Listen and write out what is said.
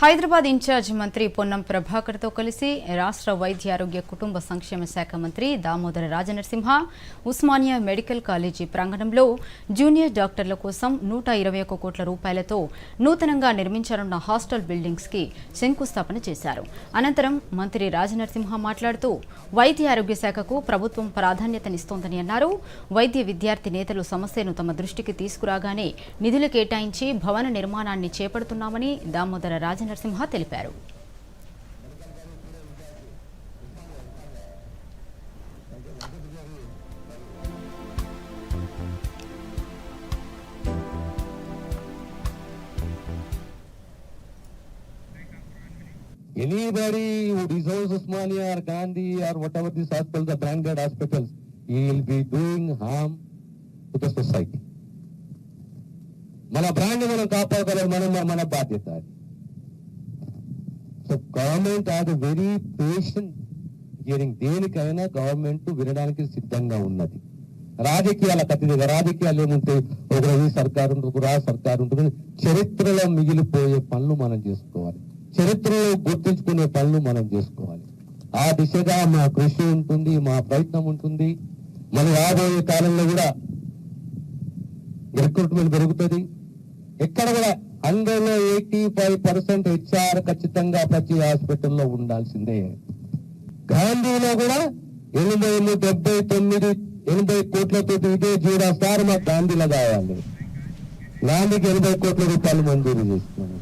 Hyderabad incharge మంత్రి పొన్నం ప్రభాకర్తో కలిసి రాష్ట్ర వైద్య ఆరోగ్య కుటుంబ సంక్షేమ శాఖ మంత్రి దామోదర రాజనరసింహ ఉస్మానియా మెడికల్ కాలేజీ ప్రాంగణంలో జూనియర్ డాక్టర్ల కోసం నూట ఇరవై ఒక్క కోట్ల రూపాయలతో నూతనంగా నిర్మించనున్న హాస్టల్ బిల్డింగ్స్కి శంకుస్థాపన చేశారు. అనంతరం మంత్రి రాజనరసింహ మాట్లాడుతూ వైద్య ఆరోగ్య శాఖకు ప్రభుత్వం ప్రాధాన్యతనిస్తోందని అన్నారు. వైద్య విద్యార్థి నేతలు సమస్యను తమ దృష్టికి తీసుకురాగానే నిధులు కేటాయించి భవన నిర్మాణాన్ని చేపడుతున్నామని దామోదర రాజనరసింహ తెలిపారు Anybody who deserves Usmania or Gandhi or whatever these hospitals, the branded hospitals, he will be doing harm to the society. మన బ్రాండ్ మనం కాపాడగలం మనం మన బాధ్యత అది so government has very patient hearing దేనికైనా గవర్నమెంట్ వినడానికి సిద్ధంగా ఉన్నది. రాజకీయాల కత్తిదిగా రాజకీయాలు ఏముంటాయి ఒక ఈ సర్కారు ఉంటుంది ఒక రా సర్కారు ఉంటుంది చరిత్రలో మిగిలిపోయే పనులు మనం చేసుకోవాలి. చరిత్రలో గుర్తుంచుకునే పనులు మనం చేసుకోవాలి. ఆ దిశగా మా కృషి ఉంటుంది మా ప్రయత్నం ఉంటుంది. మన రాబోయే కాలంలో కూడా రిక్రూట్మెంట్ పెరుగుతుంది. ఎక్కడ కూడా అందులో ఎయిటీ ఫైవ్ పర్సెంట్ హెచ్ఆర్ ఖచ్చితంగా ప్రతి హాస్పిటల్లో ఉండాల్సిందే. గాంధీలో కూడా ఎనభై ఎనిమిది డెబ్బై తొమ్మిది ఎనభై కోట్లతో ఇదే జీరో సార్ మాకు గాంధీలో కావాలి. గాంధీకి ఎనభై కోట్ల రూపాయలు మంజూరు చేస్తున్నాం